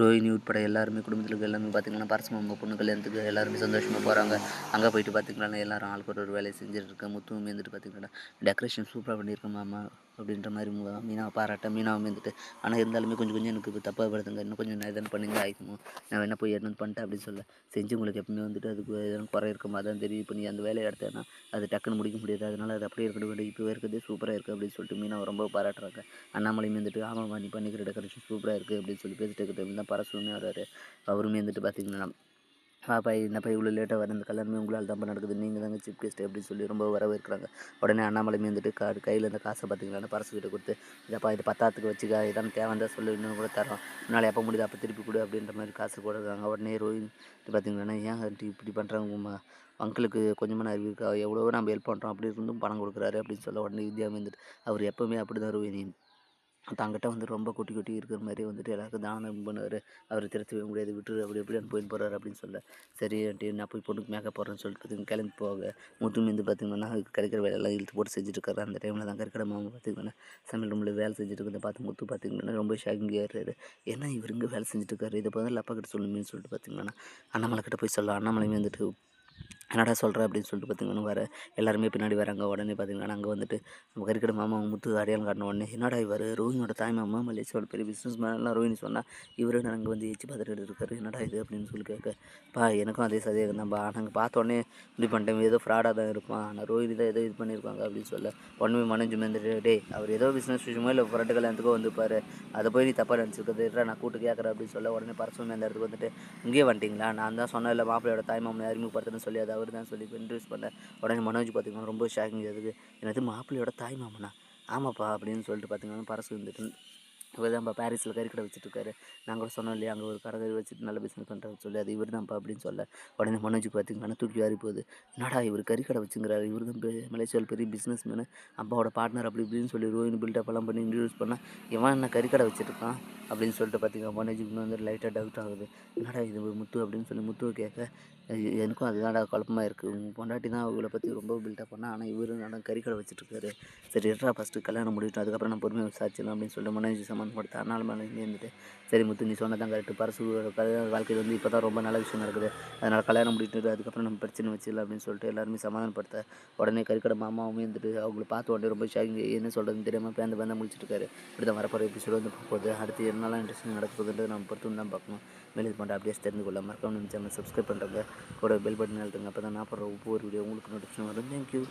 ரோஹிணி உட்பட எல்லாருமே குடும்பத்தில் இருக்க எல்லாமே பார்த்திங்கன்னா அவங்க பொண்ணு கல்யாணத்துக்கு எல்லாருமே சந்தோஷமாக போகிறாங்க அங்கே போயிட்டு பார்த்திங்கன்னா எல்லாரும் ஆளுக்கு ஒரு ஒரு வேலையை செஞ்சுட்டு இருக்கேன் முத்துவும் வந்துட்டு பார்த்திங்கன்னா டெக்கரேஷன் சூப்பராக பண்ணியிருக்கேன் மாமா. அப்படின்ற மாதிரி மு- மீனாவை பாராட்ட மீனாவை வந்துட்டு ஆனால் இருந்தாலுமே கொஞ்சம் கொஞ்சம் எனக்கு இப்போ தப்பாக படுத்துங்க. இன்னும் கொஞ்சம் நான் எதனா பண்ணிங்க ஆயிக்குமோ நான் வேணா போய் எடுத்து பண்ணிட்டேன் அப்படின்னு சொல்ல. செஞ்சு உங்களுக்கு எப்பவுமே வந்துட்டு அதுக்கு எதனா குறை இருக்குமா அதான் தெரியும். இப்போ நீ அந்த வேலையை எடுத்தேன்னா அது டக்குன்னு முடிக்க முடியாது. அதனால் அது அப்படியே இருக்கட்டும் வேண்டிய இப்போ இருக்கிறதே சூப்பராக இருக்குது அப்படின்னு சொல்லிட்டு மீனாவை ரொம்ப பாராட்டுறாங்க. அண்ணாமலையும் வந்துட்டு ஆமாம் நீ பண்ணிக்கிற டெக்கரேஷன் சூப்பராக இருக்குது அப்படின்னு சொல்லி பேசிட்டு இருக்கிறது தான் பரசுமே வர்றாரு. அவருமே வந்துட்டு பார்த்திங்கன்னா பாப்பா என்னப்பா இவ்வளோ லேட்டாக வர இந்த கல்யாணமே உங்களால் தான் நடக்குது. நீங்கள் தாங்க சீஃப் கெஸ்ட் அப்படின்னு சொல்லி ரொம்ப வரவேற்கிறாங்க உடனே அண்ணாமலை மீந்துட்டு கா கையில் இந்த காசை பார்த்தீங்களான்னு பரசு கிட்ட கொடுத்து இதப்பா இது பத்தாத்துக்கு வச்சுக்க இதான் தேவைந்தா சொல்லு இன்னும் கூட தரோம். முன்னால் எப்போ முடியுது அப்போ திருப்பி கொடு அப்படின்ற மாதிரி காசு கொடுக்குறாங்க உடனே ரோஹின் பார்த்தீங்கன்னா ஏன் இப்படி பண்ணுறாங்க உமா அங்கிளுக்கு கொஞ்சமாக அறிவு இருக்கா? எவ்வளோ நம்ம ஹெல்ப் பண்ணுறோம் அப்படி இருந்தும் பணம் கொடுக்குறாரு அப்படின்னு சொல்ல உடனே வித்யா மீந்துட்டு அவர் எப்போவுமே அப்படி தான் ரோஹினி. தங்கிட்ட வந்து ரொம்ப குட்டி குட்டி இருக்கிற மாதிரி வந்துட்டு எல்லாருக்கும் தானம் பண்ணுவார். அவர் திருத்தவே முடியாது விட்டுரு அப்படி எப்படி போயிட்டு போகிறாரு அப்படின்னு சொல்ல சரி ஆண்டி நான் போய் பொண்ணுக்கு மேக்கப் போடுறேன்னு சொல்லிட்டு பார்த்தீங்கன்னா கிளம்பி போக முத்து மீந்து பார்த்திங்கன்னா கிடைக்கிற வேலையெல்லாம் இழுத்து போட்டு செஞ்சுட்டு இருக்காரு அந்த டைமில் தான் கறிக்கடை மாமா பார்த்திங்கன்னா சமையல் ரூமில் வேலை செஞ்சுட்டு இருக்கிறத பார்த்து முத்து பார்த்திங்கன்னா ரொம்ப ஷாக்கிங்காக இருக்காரு. ஏன்னா இவர் இங்கே வேலை செஞ்சுட்டு இருக்காரு இதை பதில் லப்பா கிட்ட சொல்லுமேன்னு சொல்லிட்டு பார்த்தீங்கன்னா அண்ணாமலை கிட்ட போய் சொல்லலாம் அண்ணாமலையுமே வந்துட்டு என்னடா சொல்கிற அப்படின்னு சொல்லிட்டு பார்த்தீங்கன்னா வர எல்லாருமே பின்னாடி வராங்க. உடனே பார்த்தீங்கன்னா அங்கே வந்துட்டு நம்ம கறிக்கடை மாமா முத்து அடையாளம் காட்டின உடனே என்னடா இவர்? ரோஹினோட தாய் மாமா மலேசியாவோட பெரிய பிஸ்னஸ் மேன்லாம் ரோஹினி சொன்னால் இவரு நாங்கள் வந்து எச்சு பார்த்துட்டு இருக்காரு. என்னடா இது? அப்படின்னு சொல்லி கேட்கப்பா எனக்கும் அதே சதேகம் தான்ப்பா நாங்கள் பார்த்த உடனே இப்படி பண்ணிட்டோம் ஏதோ ஃப்ராடாக தான் இருப்பான் ஆனால் ரோஹினி தான் ஏதோ இது பண்ணியிருப்பாங்க அப்படின்னு சொல்ல உடனே மனஞ்சு வந்துட்டு டேய் அவர் ஏதோ பிஸ்னஸ் விஷயமோ இல்லை ஃப்ரெண்டு கல்யாணத்துக்கோ வந்துப்பார் அதை போய் நீ தப்பாக நினச்சிருக்கிறது நான் கூட்டு கேட்குறேன் அப்படின்னு சொல்ல உடனே பரசுமே அந்த இடத்துக்கு வந்துட்டு இங்கேயே வந்துட்டிங்களா? நான் தான் சொன்னேன் இல்லை மாப்பிள்ளையோட தாய் மாமனை அறிமுகப்படுத்துன்னு சொல்லி அதை அவர் தான் சொல்லி இன்ட்ரடியூஸ் பண்ண. உடனே மனோஜ் பார்த்தீங்கன்னா ரொம்ப ஷாக்கிங் அதுக்கு எனது மாப்பிள்ளையோட தாய் மாமனா? ஆமாப்பா அப்படின்னு சொல்லிட்டு பார்த்திங்கன்னா பரசு வந்துட்டு இவர் தான்ப்பா பாரிஸில் கறிக்கடை வச்சுட்டுருக்காரு. நாங்கள் கூட சொன்னோம் இல்லையா அங்கே ஒரு கடை வச்சுட்டு நல்ல பிஸ்னஸ் பண்ணுறாரு சொல்லி. அது இவர் தான்ப்பா அப்படின்னு சொல்ல. உடனே மனோஜுக்கு பார்த்தீங்கன்னா தூக்கி வாரி போகுது. என்னடா இவர் கறிக்கடை வச்சுங்கிறாரு இவர் தான் பெரிய மலேசியாவில் பெரிய பிஸ்னஸ் மேனு அப்பாவோட பார்ட்னர் அப்படி இப்படின்னு சொல்லி ரோயின் பில்டப் எல்லாம் பண்ணி இன்ட்ரடியூஸ் பண்ணால் இவன் என்ன கறிக்கடை வச்சுருக்கான் அப்படின்னு சொல்லிட்டு பார்த்தீங்கன்னா மனோஜுக்கு இன்னும் வந்து லைட்டாக டவுட் ஆகுது. என்னடா இது முத்து அப்படின்னு சொல்லி முத்துவை கேட்க எனக்கும் அதுதான்டா குழப்பமாக இருக்குது உங்கள் பொண்டாட்டி தான் அவங்கள பற்றி ரொம்ப பில்டப் பண்ணால் ஆனால் இவரு நான் கறிக்கடை வச்சுட்டுருக்காரு. சரி எட்ரா ஃபஸ்ட்டு கல்யாணம் முடிவிட்டோம் அதுக்கப்புறம் நான் பொறுமையாக விசாரிச்சிடலாம் அப்படின்னு சொல்லிட்டு மனோஜ் அதனால் அதனால மேலே இருந்துட்டு சரி முத்து நீ சொன்னதான் கரெக்டு பரசு வாழ்க்கையில் வந்து இப்போ தான் ரொம்ப நல்ல விஷயம் நடக்குது. அதனால் கல்யாணம் முடிட்டு அதுக்கப்புறம் நம்ம பிரச்சனை வச்சிடலாம் அப்படின்னு சொல்லிட்டு எல்லாருமே சமாதானப்படுத்த உடனே கறிக்கடை மாமாவும் இருந்துட்டு அவங்கள பார்த்து உடனே ரொம்ப ஷாக்கிங் என்ன சொல்கிறதுன்னு தெரியாமல் பேந்த பேந்த முடிச்சிட்டு இருக்காரு. இப்படி தான் வரப்போகிற எபிசோடு வந்து போகுது. அடுத்து என்னெல்லாம் இன்ட்ரெஸ்டிங் நடக்க போகுதுன்றது நம்ம பொறுத்து தான் பார்க்கணும். மேலே பண்ணுற அப்படியே தெரிந்து கொள்ள மறக்காம நம்ம சேனல் சப்ஸ்கிரைப் பண்ணுறங்க கூட பெல் பட்டன் எழுதுங்க அப்போ தான் நான் போடுற ஒவ்வொரு வீடியோ உங்களுக்கு நோட்டிஃபிகேஷன் வரும். தேங்க்யூ